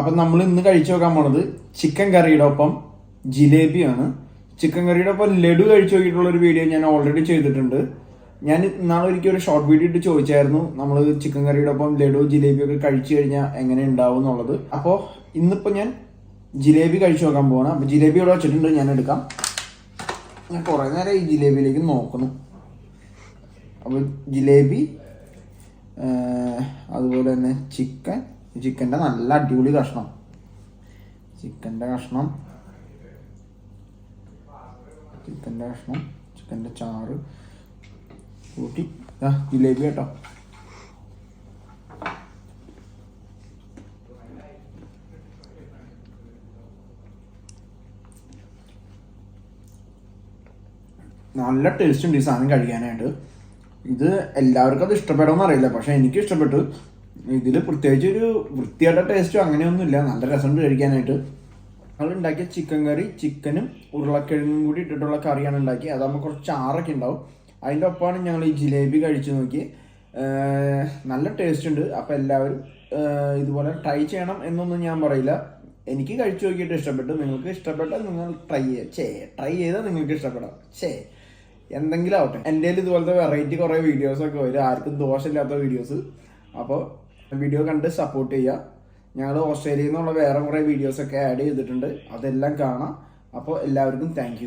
അപ്പം നമ്മൾ ഇന്ന് കഴിച്ചു നോക്കാൻ പോണത് ചിക്കൻ കറിയുടെ ഒപ്പം ജിലേബിയാണ്. ചിക്കൻ കറിയുടെ ഒപ്പം ലഡു കഴിച്ചു നോക്കിയിട്ടുള്ള ഒരു വീഡിയോ ഞാൻ ഓൾറെഡി ചെയ്തിട്ടുണ്ട്. ഞാൻ ഇന്നാളെ ഒരിക്കൽ ഒരു ഷോർട്ട് വീഡിയോ ഇട്ട് ചോദിച്ചായിരുന്നു നമ്മൾ ചിക്കൻ കറിയുടെ ഒപ്പം ലഡു ജിലേബി ഒക്കെ കഴിച്ചു കഴിഞ്ഞാൽ എങ്ങനെ ഉണ്ടാവും എന്നുള്ളത്. അപ്പോൾ ഇന്നിപ്പോൾ ഞാൻ ജിലേബി കഴിച്ചു നോക്കാൻ പോകണം അപ്പോൾ ജിലേബി ഇവിടെ വെച്ചിട്ടുണ്ട് ഞാൻ എടുക്കാം. ഞാൻ കുറേ നേരം ഈ ജിലേബിയിലേക്ക് നോക്കുന്നു. അപ്പോൾ ജിലേബി അതുപോലെ തന്നെ ചിക്കൻ ചിക്കന്റെ നല്ല അടിപൊളി കഷ്ണം. ചിക്കന്റെ കഷ്ണം. ചിക്കന്റെ കഷ്ണം ചിക്കന്റെ ചാറ്. കൂട്ടി. ആ ജിലേബി കേട്ടോ. നല്ല ടേസ്റ്റ് ഉണ്ട് ഈ സാധനം കഴിക്കാനായിട്ട്. ഇത് എല്ലാവർക്കും അത് ഇഷ്ടപ്പെടുമെന്ന് അറിയില്ല പക്ഷെ എനിക്ക് ഇഷ്ടപ്പെട്ടു ഇതിൽ പ്രത്യേകിച്ച് ഒരു വൃത്തിയായിട്ട ടേസ്റ്റോ അങ്ങനെയൊന്നുമില്ല. നല്ല രസമുണ്ട് കഴിക്കാനായിട്ട്. ഞങ്ങൾ ഉണ്ടാക്കിയ ചിക്കൻ കറി ചിക്കനും ഉരുളക്കിഴങ്ങും കൂടി ഇട്ടിട്ടുള്ള കറിയാണ് ഉണ്ടാക്കി അതാകുമ്പോൾ കുറച്ച് ആറൊക്കെ ഉണ്ടാവും. അതിന്റെ ഒപ്പമാണ് ഞങ്ങൾ ഈ ജിലേബി കഴിച്ചു നോക്കി നല്ല ടേസ്റ്റ് ഉണ്ട്. അപ്പോൾ എല്ലാവരും ഇതുപോലെ ട്രൈ ചെയ്യണം എന്നൊന്നും ഞാൻ പറയില്ല. എനിക്ക് കഴിച്ചു നോക്കിയിട്ട് ഇഷ്ടപ്പെട്ടു. നിങ്ങൾക്ക് ഇഷ്ടപ്പെട്ടാൽ നിങ്ങൾ ട്രൈ ചെയ്യുക ചേ ട്രൈ ചെയ്താൽ നിങ്ങൾക്ക് ഇഷ്ടപ്പെടാം. ചേ എന്തെങ്കിലും ആവട്ടെ. എന്റെ ഇതുപോലത്തെ വെറൈറ്റി കുറേ വീഡിയോസൊക്കെ വരും. ആർക്കും ദോഷമില്ലാത്ത വീഡിയോസ് അപ്പോൾ വീഡിയോ കണ്ട് സപ്പോർട്ട് ചെയ്യുക ഞങ്ങൾ ഓസ്ട്രേലിയയിൽ നിന്നുള്ള വേറെ കുറേ വീഡിയോസൊക്കെ ആഡ് ചെയ്തിട്ടുണ്ട്. അതെല്ലാം കാണാം. അപ്പോൾ എല്ലാവർക്കും താങ്ക്